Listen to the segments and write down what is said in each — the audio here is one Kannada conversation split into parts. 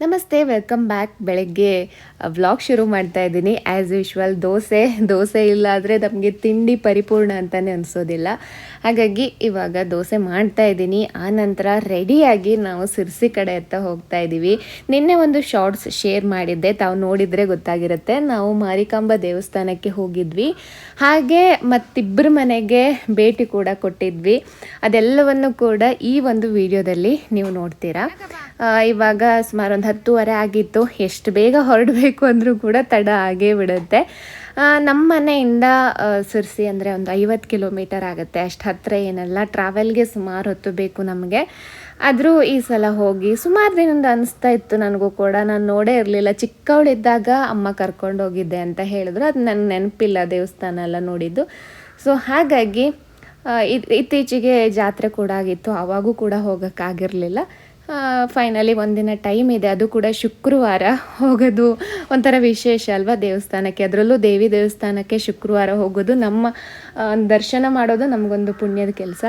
ನಮಸ್ತೆ ವೆಲ್ಕಮ್ ಬ್ಯಾಕ್. ಬೆಳಗ್ಗೆ ವ್ಲಾಗ್ ಶುರು ಮಾಡ್ತಾ ಇದ್ದೀನಿ. ಆ್ಯಸ್ ಯೂಶ್ವಲ್ ದೋಸೆ ದೋಸೆ ಇಲ್ಲ ಆದರೆ ನಮಗೆ ತಿಂಡಿ ಪರಿಪೂರ್ಣ ಅಂತಲೇ ಅನಿಸೋದಿಲ್ಲ. ಹಾಗಾಗಿ ಇವಾಗ ದೋಸೆ ಮಾಡ್ತಾ ಇದ್ದೀನಿ. ನಂತರ ರೆಡಿಯಾಗಿ ನಾವು ಸಿರ್ಸಿ ಕಡೆ ಅಂತ ಹೋಗ್ತಾ ಇದ್ದೀವಿ. ನಿನ್ನೆ ಒಂದು ಶಾರ್ಟ್ಸ್ ಶೇರ್ ಮಾಡಿದ್ದೆ. ತಾವು ನೋಡಿದರೆ ಗೊತ್ತಾಗಿರುತ್ತೆ. ನಾವು ಮಾರಿಕಾಂಬ ದೇವಸ್ಥಾನಕ್ಕೆ ಹೋಗಿದ್ವಿ. ಹಾಗೆ ಮತ್ತಿಬ್ಬರ ಮನೆಗೆ ಭೇಟಿ ಕೂಡ ಕೊಟ್ಟಿದ್ವಿ. ಅದೆಲ್ಲವನ್ನು ಕೂಡ ಈ ಒಂದು ವಿಡಿಯೋದಲ್ಲಿ ನೀವು ನೋಡ್ತೀರಾ. ಆ, ಇವಾಗ ಸುಮಾರು ಒಂದು ಹತ್ತುವರೆ ಆಗಿತ್ತು ಎಷ್ಟು ಬೇಗ ಹೊರಡಬೇಕು ಅಂದರೂ ಕೂಡ ತಡ ಆಗೇ ಬಿಡುತ್ತೆ. ನಮ್ಮ ಮನೆಯಿಂದ ಸುರಿಸಿ ಅಂದರೆ ಒಂದು ಐವತ್ತು ಕಿಲೋಮೀಟರ್ ಆಗುತ್ತೆ. ಅಷ್ಟು ಹತ್ತಿರ ಏನಲ್ಲ ಟ್ರಾವೆಲ್ಗೆ ಸುಮಾರು ಹೊತ್ತು ಬೇಕು ನಮಗೆ. ಆದರೂ ಈ ಸಲ ಹೋಗಿ ಸುಮಾರು ದಿನದಿಂದ ಅನಿಸ್ತಾ ಇತ್ತು ನನಗೂ ಕೂಡ. ನಾನು ನೋಡೇ ಇರಲಿಲ್ಲ. ಚಿಕ್ಕವಳಿದ್ದಾಗ ಅಮ್ಮ ಕರ್ಕೊಂಡು ಹೋಗಿದ್ದೆ ಅಂತ ಹೇಳಿದ್ರು. ಅದು ನನಗೆ ನೆನಪಿಲ್ಲ ದೇವಸ್ಥಾನ ಎಲ್ಲ ನೋಡಿದ್ದು. ಸೊ ಹಾಗಾಗಿ ಇತ್ತೀಚೆಗೆ ಜಾತ್ರೆ ಕೂಡ ಆಗಿತ್ತು. ಆವಾಗೂ ಕೂಡ ಹೋಗೋಕ್ಕಾಗಿರಲಿಲ್ಲ ಫೈನಲಿ ಒಂದಿನ ಟೈಮ್ ಇದೆ. ಅದು ಕೂಡ ಶುಕ್ರವಾರ ಹೋಗೋದು ಒಂಥರ ವಿಶೇಷ ಅಲ್ವಾ ದೇವಸ್ಥಾನಕ್ಕೆ? ಅದರಲ್ಲೂ ದೇವಿ ದೇವಸ್ಥಾನಕ್ಕೆ ಶುಕ್ರವಾರ ಹೋಗೋದು. ನಮ್ಮ ದರ್ಶನ ಮಾಡೋದು ನಮಗೊಂದು ಪುಣ್ಯದ ಕೆಲಸ.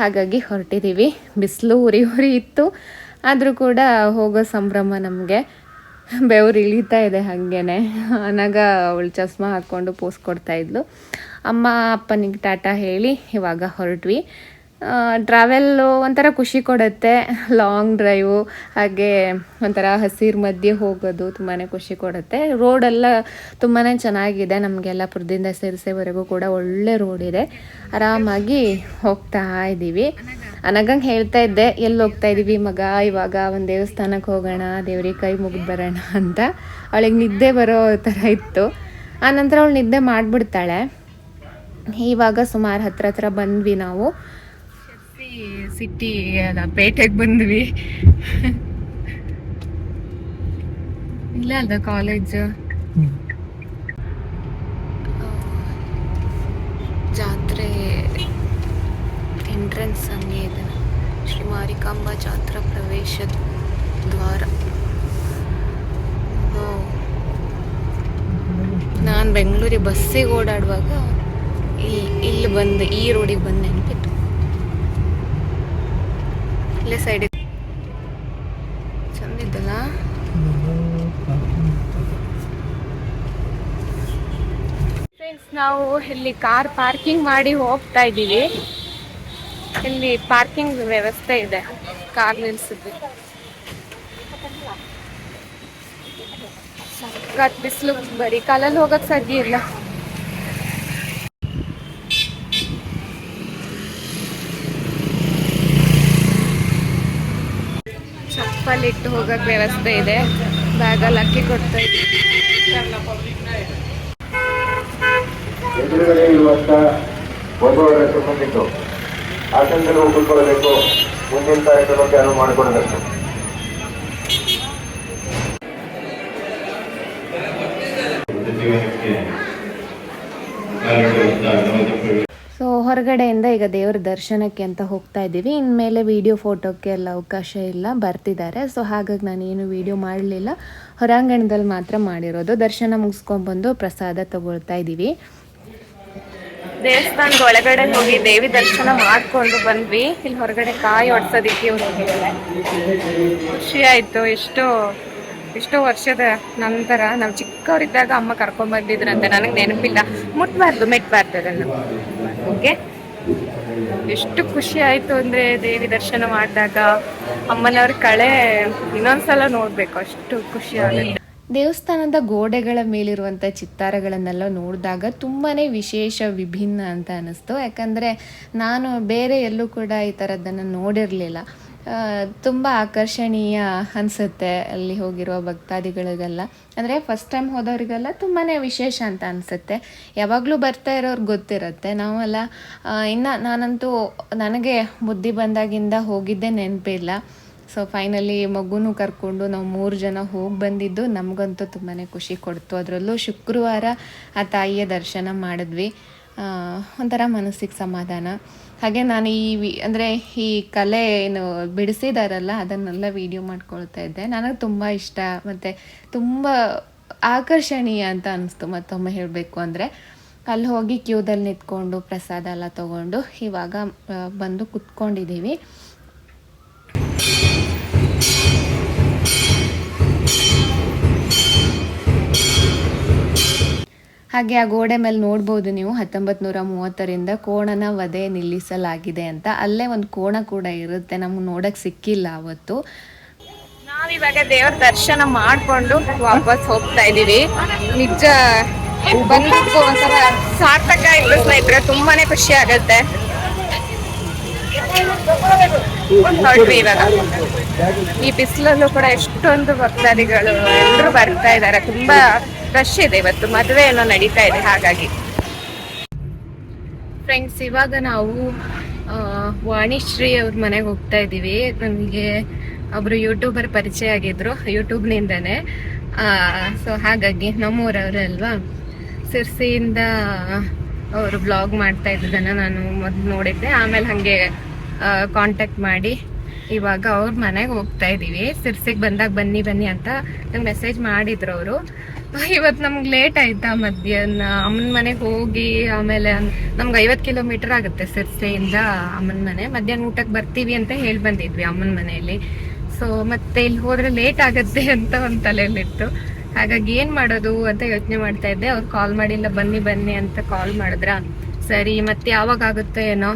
ಹಾಗಾಗಿ ಹೊರಟಿದ್ದೀವಿ ಬಿಸಿಲು ಉರಿ ಉರಿ ಇತ್ತು. ಆದರೂ ಕೂಡ ಹೋಗೋ ಸಂಭ್ರಮ ನಮಗೆ. ಬೆವರು ಇಳಿತಾ ಇದೆ ಹಾಗೇನೆ. ಅನಾಗ ಅವಳು ಚಸ್ಮಾ ಹಾಕ್ಕೊಂಡು ಪೋಸ್ ಕೊಡ್ತಾಯಿದ್ಲು ಅಮ್ಮ ಅಪ್ಪನಿಗೆ ಟಾಟಾ ಹೇಳಿ, ಇವಾಗ ಹೊರಟ್ವಿ. ಟ್ರಾವೆಲ್ಲು ಒಂಥರ ಖುಷಿ ಕೊಡುತ್ತೆ. ಲಾಂಗ್ ಡ್ರೈವು ಹಾಗೆ ಒಂಥರ ಹಸಿರು ಮಧ್ಯೆ ಹೋಗೋದು ತುಂಬಾ ಖುಷಿ ಕೊಡುತ್ತೆ. ರೋಡೆಲ್ಲ ತುಂಬಾ ಚೆನ್ನಾಗಿದೆ. ನಮಗೆಲ್ಲ ಯಲ್ಲಾಪುರದಿಂದ ಸಿರಸೆವರೆಗೂ ಕೂಡ ಒಳ್ಳೆ ರೋಡ್ ಇದೆ. ಆರಾಮಾಗಿ ಹೋಗ್ತಾ ಇದ್ದೀವಿ ಅನಗಂಗೆ ಹೇಳ್ತಾ ಇದ್ದೆ, ಎಲ್ಲಿ ಹೋಗ್ತಾ ಇದ್ದೀವಿ ಮಗ? ಇವಾಗ ಒಂದು ದೇವಸ್ಥಾನಕ್ಕೆ ಹೋಗೋಣ, ದೇವ್ರಿಗೆ ಕೈ ಮುಗಿದು ಬರೋಣ ಅಂತ. ಅವಳಿಗೆ ನಿದ್ದೆ ಬರೋ ಥರ ಇತ್ತು. ಆನಂತರ ಅವಳು ನಿದ್ದೆ ಮಾಡಿಬಿಡ್ತಾಳೆ. ಇವಾಗ ಸುಮಾರು ಹತ್ರ ಹತ್ರ ಬಂದ್ವಿ ನಾವು. ಸಿಟಿ ಅಲ್ಲ ಪೇಟೆಗೆ ಬಂದ್ವಿ. ಇಲ್ಲ ಅಲ್ಲ ಕಾಲೇಜ್ ಜಾತ್ರೆ ಎಂಟ್ರೆನ್ಸ್ ಹಂಗೆ ಇದೆ. ಶ್ರೀ ಮಾರಿಕಾಂಬಾ ಜಾತ್ರಾ ಪ್ರವೇಶ ದ್ವಾರ. ನಾನು ಬೆಂಗಳೂರಿಗೆ ಬಸ್ಸಿಗೆ ಓಡಾಡುವಾಗ ಇಲ್ಲಿ ಇಲ್ಲಿ ಬಂದು ಈ ರೋಡಿಗೆ ಬಂದು. ಇಲ್ಲೇ ಸೈಡಿಗೆ ಚಂದಿದ್ದಲ್ಲ? ಫ್ರೆಂಡ್ಸ್ ನಾವು ಇಲ್ಲಿ ಕಾರ್ ಪಾರ್ಕಿಂಗ್ ಮಾಡಿ ಹೋಗ್ತಾ ಇದ್ದೀವಿ. ಇಲ್ಲಿ ಪಾರ್ಕಿಂಗ್ ವ್ಯವಸ್ಥೆ ಇದೆ ಕಾರ್ ನಿಲ್ಸಿದ್ವಿ. ಸಖತ್ ಬಿಸಿಲು, ಬರೀ ಕಾಲಲ್ಲಿ ಹೋಗಕ್ಕೆ ಸಾಧ್ಯ ಇಲ್ಲ. ಚಪ್ಪಲ್ ಇಟ್ಟು ಹೋಗಕ್ ವ್ಯವಸ್ಥೆ ಇದೆ. ಬ್ಯಾಗಲ್ಲಿ ಅಕ್ಕಿ ಕೊಡ್ತಾ ಇದ್ದೀವಿ ಇರುವಂತ ಮುಂದಿನ ಕಾರ್ಯಕ್ರಮಕ್ಕೆ ಅನುವು ಸೊ ಹೊರಗಡೆಯಿಂದ ಈಗ ದೇವ್ರ ದರ್ಶನಕ್ಕೆ ಅಂತ ಹೋಗ್ತಾ ಇದ್ದೀವಿ. ಇನ್ಮೇಲೆ ವಿಡಿಯೋ ಫೋಟೋಕ್ಕೆ ಎಲ್ಲ ಅವಕಾಶ ಇಲ್ಲ, ಬರ್ತಿದ್ದಾರೆ. ಸೊ ಹಾಗಾಗಿ ನಾನು ಏನು ವಿಡಿಯೋ ಮಾಡಲಿಲ್ಲ. ಹೊರಾಂಗಣದಲ್ಲಿ ಮಾತ್ರ ಮಾಡಿರೋದು. ದರ್ಶನ ಮುಗಿಸ್ಕೊಂಡ್ಬಂದು ಪ್ರಸಾದ ತಗೊಳ್ತಾ ಇದ್ದೀವಿ. ದೇವಸ್ಥಾನದ ಒಳಗಡೆ ಹೋಗಿ ದೇವಿ ದರ್ಶನ ಮಾಡ್ಕೊಂಡು ಬಂದ್ವಿ. ಇಲ್ಲಿ ಹೊರಗಡೆ ಕಾಯಿ ಒಡ್ಸೋದಿಕ್ಕೆ ಖುಷಿ ಆಯ್ತು. ಎಷ್ಟೋ ಎಷ್ಟೋ ವರ್ಷದ ನಂತರ ನಾವು ಚಿಕ್ಕವರಿದ್ದಾಗ ಅಮ್ಮ ಕರ್ಕೊಂಡ್ ಬಂದಿದ್ರಂತೆ. ನನಗೆ ನೆನಪಿಲ್ಲ. ಮುಟ್ಬಾರ್ದು, ಮೆಟ್ಬಾರ್ದು ಅದನ್ನು. ಓಕೆ ಎಷ್ಟು ಖುಷಿ ಆಯ್ತು ಅಂದ್ರೆ ದೇವಿ ದರ್ಶನ ಮಾಡಿದಾಗ ಅಮ್ಮನವ್ರ ಕಳೆ ಇನ್ನೊಂದ್ಸಲ ನೋಡ್ಬೇಕು. ಅಷ್ಟು ಖುಷಿ ಆಗುತ್ತೆ. ದೇವಸ್ಥಾನದ ಗೋಡೆಗಳ ಮೇಲಿರುವಂಥ ಚಿತ್ತಾರಗಳನ್ನೆಲ್ಲ ನೋಡಿದಾಗ ತುಂಬಾ ವಿಶೇಷ, ವಿಭಿನ್ನ ಅಂತ ಅನ್ನಿಸ್ತು ಯಾಕಂದರೆ ನಾನು ಬೇರೆ ಎಲ್ಲೂ ಕೂಡ ಈ ಥರದ್ದನ್ನು ನೋಡಿರಲಿಲ್ಲ. ತುಂಬ ಆಕರ್ಷಣೀಯ ಅನಿಸುತ್ತೆ ಅಲ್ಲಿ ಹೋಗಿರುವ ಭಕ್ತಾದಿಗಳಿಗೆಲ್ಲ. ಅಂದರೆ ಫಸ್ಟ್ ಟೈಮ್ ಹೋದವರಿಗೆಲ್ಲ ತುಂಬಾ ವಿಶೇಷ ಅಂತ ಅನಿಸುತ್ತೆ. ಯಾವಾಗಲೂ ಬರ್ತಾ ಇರೋರ್ಗೆ ಗೊತ್ತಿರುತ್ತೆ. ನಾವೆಲ್ಲ ಇನ್ನು ನಾನಂತೂ ನನಗೆ ಬುದ್ಧಿ ಬಂದಾಗಿಂದ ಹೋಗಿದ್ದೇ ನೆನಪಿಲ್ಲ ಸೊ ಫೈನಲಿ ಮಗುನೂ ಕರ್ಕೊಂಡು ನಾವು ಮೂರು ಜನ ಹೋಗಿ ಬಂದಿದ್ದು ನಮಗಂತೂ ತುಂಬಾ ಖುಷಿ ಕೊಡ್ತು. ಅದರಲ್ಲೂ ಶುಕ್ರವಾರ ಆ ತಾಯಿಯ ದರ್ಶನ ಮಾಡಿದ್ವಿ. ಒಂಥರ ಮನಸ್ಸಿಗೆ ಸಮಾಧಾನ. ಹಾಗೆ ನಾನು ಈ ವಿ, ಅಂದರೆ ಈ ಕಲೆ ಏನು ಬಿಡಿಸಿದಾರಲ್ಲ, ಅದನ್ನೆಲ್ಲ ವಿಡಿಯೋ ಮಾಡ್ಕೊಳ್ತಾ ಇದ್ದೆ. ನನಗೆ ತುಂಬ ಇಷ್ಟ, ಮತ್ತು ತುಂಬ ಆಕರ್ಷಣೀಯ ಅಂತ ಅನಿಸ್ತು ಮತ್ತೊಮ್ಮೆ ಹೇಳಬೇಕು ಅಂದರೆ. ಅಲ್ಲಿ ಹೋಗಿ ಕ್ಯೂದಲ್ಲಿ ನಿಂತ್ಕೊಂಡು ಪ್ರಸಾದ ಎಲ್ಲ ತೊಗೊಂಡು ಇವಾಗ ಬಂದು ಕುತ್ಕೊಂಡಿದ್ದೀವಿ. ಹಾಗೆ ಆ ಗೋಡೆ ಮೇಲೆ ನೋಡ್ಬೋದು ನೀವು ಹತ್ತೊಂಬತ್ತು ನೂರ ಮೂವತ್ತರಿಂದ ಕೋಣನ ವಧೆ ನಿಲ್ಲಿಸಲಾಗಿದೆ ಅಂತ. ಅಲ್ಲೇ ಒಂದು ಕೋಣ ಕೂಡ ಇರುತ್ತೆ, ನಮ್ಗೆ ನೋಡಕ್ ಸಿಕ್ಕಿಲ್ಲ ಅವತ್ತು. ನಾವಿವಾಗ ದೇವ್ರ ದರ್ಶನ ಮಾಡ್ಕೊಂಡು ವಾಪಸ್ ಹೋಗ್ತಾ ಇದೀವಿ ನಿಜ, ಬಂದಿದ್ದು ಒಂಥರ ಸಾರ್ಥಕ ಇತ್ತು ಸ್ನೇಹಿತರೆ? ತುಂಬಾನೇ ಖುಷಿ ಆಗತ್ತೆ. ಇವಾಗ. ಈ ಬಿಸಿಲಲ್ಲೂ ಕೂಡ ಎಷ್ಟೊಂದು ಭಕ್ತಾದಿಗಳು ಎಲ್ಲರೂ ಬರ್ತಾ ಇದ್ದಾರೆ. ತುಂಬಾ ರಶ್ ಇದೆ, ಇವತ್ತು ಮದುವೆ ಏನೋ ನಡೀತಾ ಇದೆ, ಹಾಗಾಗಿ. ಫ್ರೆಂಡ್ಸ್ ಇವಾಗ ನಾವು ವಾಣಿಶ್ರೀ ಅವ್ರ ಮನೆಗೆ ಹೋಗ್ತಾ ಇದ್ದೀವಿ ನಮಗೆ ಒಬ್ರು ಯೂಟ್ಯೂಬರ್ ಪರಿಚಯ ಆಗಿದ್ರು ಯೂಟ್ಯೂಬ್ನಿಂದನೇ ಸೊ ಹಾಗಾಗಿ ನಮ್ಮೂರವ್ರೆ ಅಲ್ವಾ? ಸಿರ್ಸಿಯಿಂದ ಅವರು ಬ್ಲಾಗ್ ಮಾಡ್ತಾ ಇದ್ದದನ್ನು ನಾನು ಮೊದಲು ನೋಡಿದ್ದೆ. ಆಮೇಲೆ ಹಾಗೆ ಕಾಂಟ್ಯಾಕ್ಟ್ ಮಾಡಿ ಇವಾಗ ಅವ್ರ ಮನೆಗೆ ಹೋಗ್ತಾ ಇದ್ದೀವಿ ಸಿರ್ಸಿಗೆ ಬಂದಾಗ ಬನ್ನಿ ಬನ್ನಿ ಅಂತ ನಂಗೆ ಮೆಸೇಜ್ ಮಾಡಿದ್ರು ಅವರು. ಇವತ್ತು ನಮ್ಗೆ ಲೇಟ್ ಆಯ್ತಾ ಮಧ್ಯಾಹ್ನ? ಅಮ್ಮನ ಮನೆಗೆ ಹೋಗಿ ಆಮೇಲೆ ನಮ್ಗೆ ಐವತ್ತು ಕಿಲೋಮೀಟರ್ ಆಗುತ್ತೆ ಸಿರ್ಸೆಯಿಂದ ಅಮ್ಮನ ಮನೆ. ಮಧ್ಯಾಹ್ನ ಊಟಕ್ಕೆ ಬರ್ತೀವಿ ಅಂತ ಹೇಳಿ ಬಂದಿದ್ವಿ ಅಮ್ಮನ ಮನೆಯಲ್ಲಿ. ಸೊ ಮತ್ತೆ ಇಲ್ಲಿ ಹೋದ್ರೆ ಲೇಟ್ ಆಗುತ್ತೆ ಅಂತ ಒಂದು ತಲೆಯಲ್ಲಿತ್ತು. ಹಾಗಾಗಿ ಏನು ಮಾಡೋದು ಅಂತ ಯೋಚನೆ ಮಾಡ್ತಾ ಇದ್ದೆ. ಅವ್ರು ಕಾಲ್ ಮಾಡಿಲ್ಲ, ಬನ್ನಿ ಬನ್ನಿ ಅಂತ ಕಾಲ್ ಮಾಡಿದ್ರ? ಸರಿ, ಮತ್ತೆ ಯಾವಾಗ ಆಗುತ್ತೆ ಏನೋ?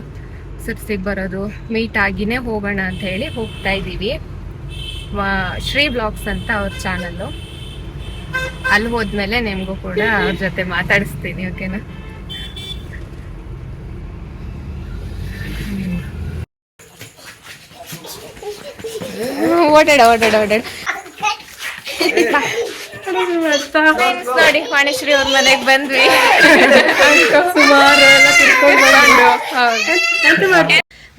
ಸಿರ್ಸಿಗೆ ಬರೋದು. ಮೀಟ್ ಆಗಿನೇ ಹೋಗೋಣ ಅಂತ ಹೇಳಿ ಹೋಗ್ತಾ ಇದ್ದೀವಿ ಶ್ರೀ ಬ್ಲಾಗ್ಸ್ ಅಂತ ಅವ್ರ ಚಾನಲ್ಲು ಅಲ್ಲಿ ಹೋದ್ಮೇಲೆ ನಿಮ್ಗೂ ಕೂಡ ಅವ್ರ ಜೊತೆ ಮಾತಾಡಿಸ್ತೀನಿ ಓಕೆನಾ ಓಡಾಡ ಓಡಾಡ ಓಡಾಡ. ನೋಡಿ ವಾಣಿಶ್ರೀ ಅವ್ರ ಮನೆಗೆ ಬಂದ್ವಿ. ಹೌದು.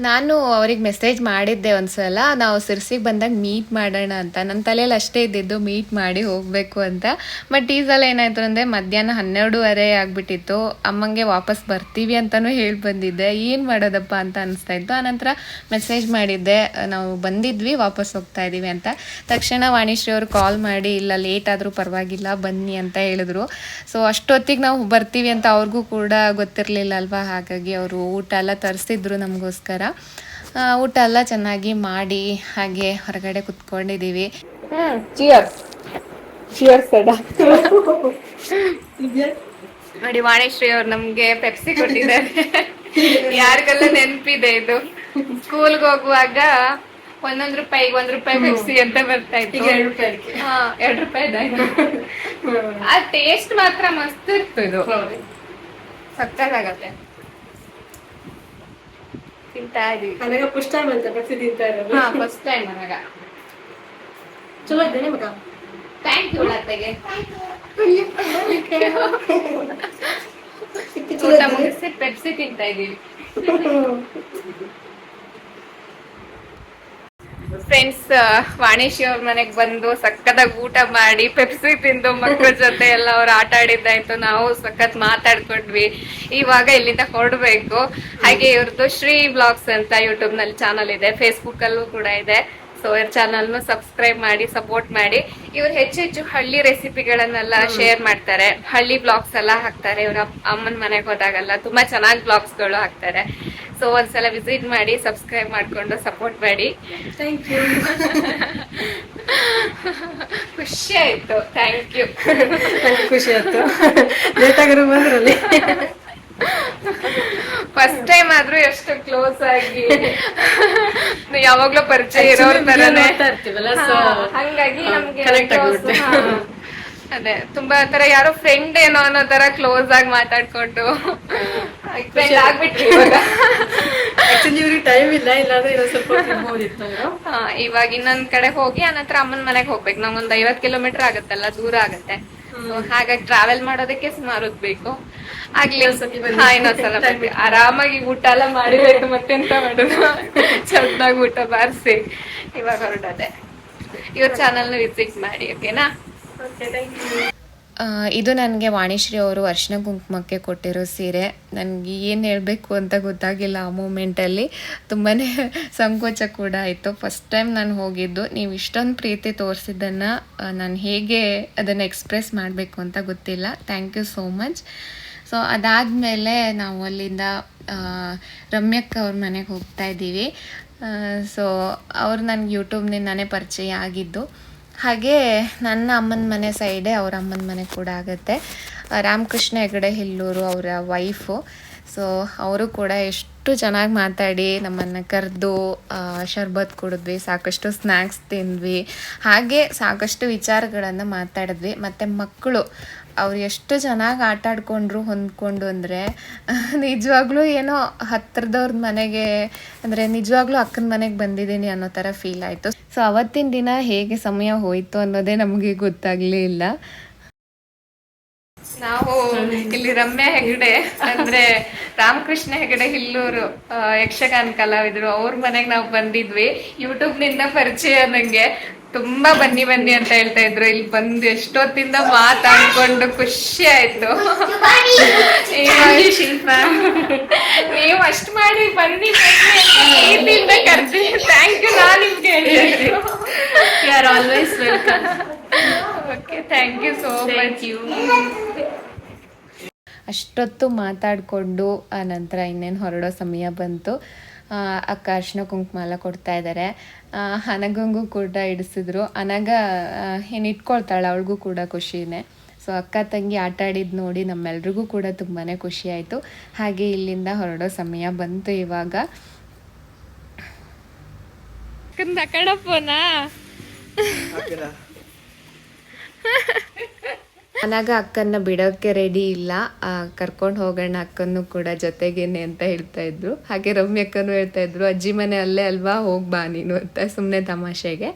ನಾನು ಅವ್ರಿಗೆ ಮೆಸೇಜ್ ಮಾಡಿದ್ದೆ ಒಂದ್ಸಲ, ನಾವು ಸಿರ್ಸಿಗೆ ಬಂದಾಗ ಮೀಟ್ ಮಾಡೋಣ ಅಂತ. ನನ್ನ ತಲೆಯಲ್ಲಿ ಅಷ್ಟೇ ಇದ್ದಿದ್ದು ಮೀಟ್ ಮಾಡಿ ಹೋಗಬೇಕು ಅಂತ. ಬಟ್ ಈ ಸಲ ಏನಾಯ್ತು ಅಂದರೆ ಮಧ್ಯಾಹ್ನ ಹನ್ನೆರಡೂವರೆ ಆಗ್ಬಿಟ್ಟಿತ್ತು. ಅಮ್ಮಂಗೆ ವಾಪಸ್ ಬರ್ತೀವಿ ಅಂತಲೂ ಹೇಳಿ ಬಂದಿದ್ದೆ. ಏನು ಮಾಡೋದಪ್ಪ ಅಂತ ಅನಿಸ್ತಾ ಇತ್ತು. ಆನಂತರ ಮೆಸೇಜ್ ಮಾಡಿದ್ದೆ, ನಾವು ಬಂದಿದ್ವಿ, ವಾಪಸ್ ಹೋಗ್ತಾ ಇದ್ದೀವಿ ಅಂತ. ತಕ್ಷಣ ವಾಣಿಶ್ರೀ ಅವರು ಕಾಲ್ ಮಾಡಿ, ಇಲ್ಲ ಲೇಟ್ ಆದರೂ ಪರವಾಗಿಲ್ಲ, ಬನ್ನಿ ಅಂತ ಹೇಳಿದ್ರು. ಸೊ ಅಷ್ಟೊತ್ತಿಗೆ ನಾವು ಬರ್ತೀವಿ ಅಂತ ಅವ್ರಿಗೂ ಕೂಡ ಗೊತ್ತಿರಲಿಲ್ಲ ಅಲ್ವಾ? ಹಾಗಾಗಿ ಅವರು ಊಟ ಎಲ್ಲ ತರಿಸಿದ್ರು ನಮಗೋಸ್ಕರ. ಊಟ ಎಲ್ಲ ಚೆನ್ನಾಗಿ ಮಾಡಿ ಹಾಗೆ ಹೊರಗಡೆ ಕುತ್ಕೊಂಡಿದ್ದೀವಿ. ನೋಡಿ ವಾಣಿಶ್ರೀ ಅವ್ರು ನಮ್ಗೆ ಪೆಪ್ಸಿ ಕೊಟ್ಟಿದ್ದಾರೆ. ಯಾರಿಗೆಲ್ಲ ನೆನಪಿದೆ ಇದು? ಸ್ಕೂಲ್ಗೆ ಹೋಗುವಾಗ ಒಂದೊಂದ್ ರೂಪಾಯಿ ಒಂದ್ ರೂಪಾಯಿ ಪೆಪ್ಸಿ ಅಂತ ಬರ್ತಾ ಇತ್ತು. ಎರಡ್ ರೂಪಾಯಿ ಆ ಟೇಸ್ಟ್ ಮಾತ್ರ ಮಸ್ತ್ ಇತ್ತು ಇದು. ಸಕ್ಕತ್ತಾಗತ್ತೆ. ತಿಂತಾ ಇದೀವಿ ನನಗೆ ಫಸ್ಟ್ ಟೈಮ್ ಅಂತ ತಿಂತಾ ಇರೋದು. ಹಾ ಫಸ್ಟ್ ಟೈಮ್ ನನಗ ಚಲೋ ಇದ್ದೇನೆ ಮಗ? ಥ್ಯಾಂಕ್ ಯು ಲತೆಗೆ ಚಲೋ ಊಟ ಮುಗಿಸಿ ಪೆಪ್ಸಿ ತಿಂತಾ ಇದೀವಿ ಫ್ರೆಂಡ್ಸ್ ವಾಣಿಶಿ ಅವ್ರ ಮನೆಗ್ ಬಂದು ಸಕ್ಕತ್ತಾಗಿ ಊಟ ಮಾಡಿ ಪೆಪ್ಸಿ ತಿಂದು ಮಕ್ಕಳ ಜೊತೆ ಎಲ್ಲ ಅವ್ರು ಆಟ ಆಡಿದ್ದಾಯ್ತು. ನಾವು ಸಖತ್ ಮಾತಾಡ್ಕೊಂಡ್ವಿ. ಇವಾಗ ಇಲ್ಲಿಂದ ಹೊರಡ್ಬೇಕು. ಹಾಗೆ ಇವ್ರದ್ದು ಶ್ರೀ ಬ್ಲಾಗ್ಸ್ ಅಂತ ಯೂಟ್ಯೂಬ್ನಲ್ಲಿ ಚಾನಲ್ ಇದೆ. ಫೇಸ್ಬುಕ್ ಅಲ್ಲೂ ಕೂಡ ಇದೆ. ಸೊ ಇವ್ರ ಚಾನಲ್ನು ಸಬ್ಸ್ಕ್ರೈಬ್ ಮಾಡಿ ಸಪೋರ್ಟ್ ಮಾಡಿ. ಇವ್ರು ಹೆಚ್ಚು ಹೆಚ್ಚು ಹಳ್ಳಿ ರೆಸಿಪಿಗಳನ್ನೆಲ್ಲ ಶೇರ್ ಮಾಡ್ತಾರೆ. ಹಳ್ಳಿ ಬ್ಲಾಗ್ಸ್ ಎಲ್ಲ ಹಾಕ್ತಾರೆ. ಇವ್ರ ಅಮ್ಮನ ಮನೆಗೆ ಹೋದಾಗೆಲ್ಲ ತುಂಬಾ ಚೆನ್ನಾಗಿ ಬ್ಲಾಗ್ಸ್ಗಳು ಹಾಕ್ತಾರೆ. ಸೊ ಒಂದ್ಸಲ ವಿಸಿಟ್ ಮಾಡಿ ಸಬ್ಸ್ಕ್ರೈಬ್ ಮಾಡ್ಕೊಂಡು ಸಪೋರ್ಟ್ ಮಾಡಿ. ಥ್ಯಾಂಕ್ ಯು ಖುಷಿ ಆಯ್ತು. ಥ್ಯಾಂಕ್ ಯು ಖುಷಿ ಆಯ್ತು. ಆಗಿರೋ ಬಂದ್ರಲ್ಲಿ ಫಸ್ಟ್ ಟೈಮ್ ಆದ್ರೂ ಎಷ್ಟು ಕ್ಲೋಸ್ ಆಗಿ. ಯಾವಾಗ್ಲೂ ಪರಿಚಯ ಇರೋರ್ ತರನೇ. ಹಂಗಾಗಿ ನಮ್ಗೆ ಅದೇ ತುಂಬಾ ತರ ಯಾರೋ ಫ್ರೆಂಡ್ ಏನೋ ಅನ್ನೋ ತರ ಕ್ಲೋಸ್ ಆಗಿ ಮಾತಾಡ್ಕೊಂಡು ಫ್ರೆಂಡ್ ಆಗ್ಬಿಟ್ರಿ ಇವಾಗ. ಇವ್ರಿಗೆ ಟೈಮ್ ಇಲ್ಲ ಇಲ್ಲಾಂದ್ರೆ ಇನ್ನೊಂದ್ ಸ್ವಲ್ಪ ಹಾ, ಇವಾಗ ಇನ್ನೊಂದ್ ಕಡೆ ಹೋಗಿ ಅನಂತರ ಅಮ್ಮನ ಮನೆಗೆ ಹೋಗ್ಬೇಕು. ನಮ್ಗೊಂದ್ ಐವತ್ ಕಿಲೋಮೀಟರ್ ಆಗತ್ತಲ್ಲ ದೂರ ಆಗತ್ತೆ. So, ಹಾಗಾಗಿ ಟ್ರಾವೆಲ್ ಮಾಡೋದಕ್ಕೆ ಸುಮಾರು ಹೊತ್ತು ಬೇಕು ಆಗ್ಲಿ ಇನ್ನೊಂದ್ಸತಿ ಬನ್ನಿ. ಹಾ ಇನ್ನೊಂದ್ಸಲ. ಆರಾಮಾಗಿ ಊಟ ಎಲ್ಲ ಮಾಡಿಬೇಕು ಮತ್ತೆಂತ ಮಾಡೋದು? ಚೆನ್ನಾಗಿ ಊಟ ಬಾರಿಸಿ. ಇವಾಗ ಹೊರಡದೆ. ಇವ್ರ ಚಾನಲ್ನ ವಿಸಿಟ್ ಮಾಡಿ ಓಕೆನಾ ಇದು ನನಗೆ ವಾಣಿಶ್ರೀ ಅವರು ಅರ್ಶಿನ ಕುಂಕುಮಕ್ಕೆ ಕೊಟ್ಟಿರೋ ಸೀರೆ. ನನಗೆ ಏನು ಹೇಳಬೇಕು ಅಂತ ಗೊತ್ತಾಗಿಲ್ಲ ಆ ಮೂಮೆಂಟಲ್ಲಿ ತುಂಬಾ ಸಂಕೋಚ ಕೂಡ ಆಯಿತು. ಫಸ್ಟ್ ಟೈಮ್ ನಾನು ಹೋಗಿದ್ದು. ನೀವು ಇಷ್ಟೊಂದು ಪ್ರೀತಿ ತೋರಿಸಿದ್ದನ್ನು ನಾನು ಹೇಗೆ ಅದನ್ನು ಎಕ್ಸ್ಪ್ರೆಸ್ ಮಾಡಬೇಕು ಅಂತ ಗೊತ್ತಿಲ್ಲ. Thank you so much so ಅದಾದಮೇಲೆ ನಾವು ಅಲ್ಲಿಂದ ರಮ್ಯಕ್ಕ ಅವ್ರ ಮನೆಗೆ ಹೋಗ್ತಾ ಇದ್ದೀವಿ. ಸೊ ಅವ್ರು ನನಗೆ ಯೂಟ್ಯೂಬ್ನಿಂದಾನೇ ಪರಿಚಯ ಆಗಿದ್ದು. ಹಾಗೆ ನನ್ನ ಅಮ್ಮನ ಮನೆ ಸೈಡೇ ಅವ್ರ ಅಮ್ಮನ ಮನೆ ಕೂಡ ಆಗುತ್ತೆ. ರಾಮಕೃಷ್ಣ ಹೆಗಡೆ ಹಿಲ್ಲೂರು ಅವರ ವೈಫು. ಸೊ ಅವರು ಕೂಡ ಎಷ್ಟು ಚೆನ್ನಾಗಿ ಮಾತಾಡಿ ನಮ್ಮನ್ನು ಕರೆದು ಶರ್ಬತ್ ಕುಡಿದ್ವಿ, ಸಾಕಷ್ಟು ಸ್ನ್ಯಾಕ್ಸ್ ತಿಂದ್ವಿ. ಹಾಗೆ ಸಾಕಷ್ಟು ವಿಚಾರಗಳನ್ನು ಮಾತಾಡಿದ್ವಿ. ಮತ್ತು ಮಕ್ಕಳು ಅವ್ರು ಎಷ್ಟು ಚೆನ್ನಾಗಿ ಆಟ ಆಡ್ಕೊಂಡ್ರು ಹೊಂದ್ಕೊಂಡು ಅಂದರೆ, ನಿಜವಾಗ್ಲೂ ಏನೋ ಹತ್ತಿರದವ್ರ ಮನೆಗೆ, ಅಂದರೆ ನಿಜವಾಗ್ಲೂ ಅಕ್ಕನ ಮನೆಗೆ ಬಂದಿದ್ದೀನಿ ಅನ್ನೋ ಥರ ಫೀಲ್ ಆಯಿತು. ಸೊ ಅವತ್ತಿನ ದಿನ ಹೇಗೆ ಸಮಯ ಹೋಯಿತು ಅನ್ನೋದೇ ನಮಗೆ ಗೊತ್ತಾಗಲೇ ಇಲ್ಲ. ನಾವು ಇಲ್ಲಿ ರಮ್ಯಾ ಹೆಗಡೆ, ಅಂದ್ರೆ ರಾಮಕೃಷ್ಣ ಹೆಗಡೆ ಹಿಲ್ಲೂರು ಯಕ್ಷಗಾನ ಕಲಾವಿದ್ರು. ಅವ್ರ ಮನೆಗೆ ನಾವು ಬಂದಿದ್ವಿ. ಯೂಟ್ಯೂಬ್ನಿಂದ ಪರಿಚಯ ನಂಗೆ. ತುಂಬಾ ಬನ್ನಿ ಬನ್ನಿ ಅಂತ ಹೇಳ್ತಾ ಇದ್ರು. ಇಲ್ಲಿ ಬಂದು ಎಷ್ಟೊತ್ತಿಂದ ಮಾತಾಡ್ಕೊಂಡು ಖುಷಿ ಆಯ್ತು. ನೀವು ಅಷ್ಟ್ ಮಾಡಿ ಬನ್ನಿ ಪ್ರೀತಿಯಿಂದ ಕರ್ತೀವಿ ಥ್ಯಾಂಕ್ ಯು ನಾನು ನಿಮ್ಗೆ ಹೇಳಿದ್ರು you are always welcome okay thank you so much you ಅಷ್ಟೊತ್ತು ಮಾತಾಡಿಕೊಂಡು ಆ ನಂತರ ಇನ್ನೇನು ಹೊರಡೋ ಸಮಯ ಬಂತು. ಅಕ್ಕ ಅರ್ಶಿನ ಕುಂಕುಮ ಎಲ್ಲ ಕೊಡ್ತಾ ಇದ್ದಾರೆ ಅನಗಂಗೂ ಕೂಡ ಇಡಿಸಿದ್ರು. ಅನಗ ಏನು ಇಟ್ಕೊಳ್ತಾಳೆ ಅವಳಿಗೂ ಕೂಡ ಖುಷಿನೇ. ಸೊ ಅಕ್ಕ ತಂಗಿ ಆಟ ಆಡಿದ್ದು ನೋಡಿ ನಮ್ಮೆಲ್ರಿಗೂ ಕೂಡ ತುಂಬಾ ಖುಷಿಯಾಯಿತು ಆಯಿತು. ಹಾಗೆ ಇಲ್ಲಿಂದ ಹೊರಡೋ ಸಮಯ ಬಂತು ಇವಾಗ. ಕಣಪ್ಪನಾ? ಅನಾಗ ಅಕ್ಕನ್ನ ಬಿಡೋಕ್ಕೆ ರೆಡಿ ಇಲ್ಲ. ಕರ್ಕೊಂಡು ಹೋಗೋಣ ಅಕ್ಕನ್ನು ಕೂಡ ಜೊತೆಗೇನೆ ಅಂತ ಹೇಳ್ತಾ ಇದ್ರು. ಹಾಗೆ ರಮ್ಯ ಅಕ್ಕನೂ ಹೇಳ್ತಾ ಇದ್ರು, ಅಜ್ಜಿ ಮನೆ ಅಲ್ಲೇ ಅಲ್ವಾ? ಹೋಗಿ ಬಾ ನೀನು ಅಂತ ಸುಮ್ಮನೆ ತಮಾಷೆಗೆ.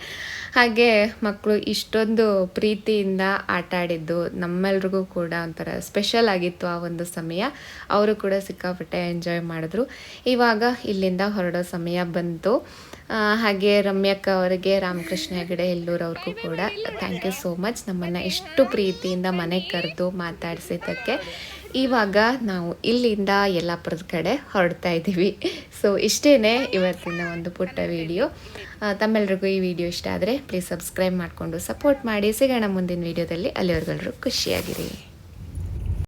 ಹಾಗೆ ಮಕ್ಕಳು ಇಷ್ಟೊಂದು ಪ್ರೀತಿಯಿಂದ ಆಟ ಆಡಿದ್ದು ನಮ್ಮೆಲ್ರಿಗೂ ಕೂಡ ಒಂಥರ ಸ್ಪೆಷಲ್ ಆಗಿತ್ತು ಆ ಒಂದು ಸಮಯ. ಅವರು ಕೂಡ ಸಿಕ್ಕಾಪಟ್ಟೆ ಎಂಜಾಯ್ ಮಾಡಿದ್ರು. ಇವಾಗ ಇಲ್ಲಿಂದ ಹೊರಡೋ ಸಮಯ ಬಂತು. ಹಾಗೆ ರಮ್ಯಕ್ಕ ಅವರಿಗೆ, ರಾಮಕೃಷ್ಣ ಹೆಗಡೆ, ಎಲ್ಲೂರವ್ರಿಗೂ ಕೂಡ ಥ್ಯಾಂಕ್ ಯು ಸೋ ಮಚ್ ನಮ್ಮನ್ನು ಇಷ್ಟು ಪ್ರೀತಿಯಿಂದ ಮನೆಗೆ ಕರೆದು ಮಾತಾಡಿಸಿದ್ದಕ್ಕೆ ಇವಾಗ ನಾವು ಇಲ್ಲಿಂದ ಯಲ್ಲಾಪುರದ ಕಡೆ ಹೊರಡ್ತಾ ಇದ್ದೀವಿ. ಸೊ ಇಷ್ಟೇ ಇವತ್ತಿನ ಒಂದು ಪುಟ್ಟ ವಿಡಿಯೋ ತಮ್ಮೆಲ್ರಿಗೂ ಈ ವಿಡಿಯೋ ಇಷ್ಟ ಆದರೆ ಪ್ಲೀಸ್ ಸಬ್ಸ್ಕ್ರೈಬ್ ಮಾಡಿಕೊಂಡು ಸಪೋರ್ಟ್ ಮಾಡಿ. ಸಿಗೋಣ ಮುಂದಿನ ವಿಡಿಯೋದಲ್ಲಿ ಅಲ್ಲಿವರೆಗೆಲ್ಲರೂ ಖುಷಿಯಾಗಿರಿ.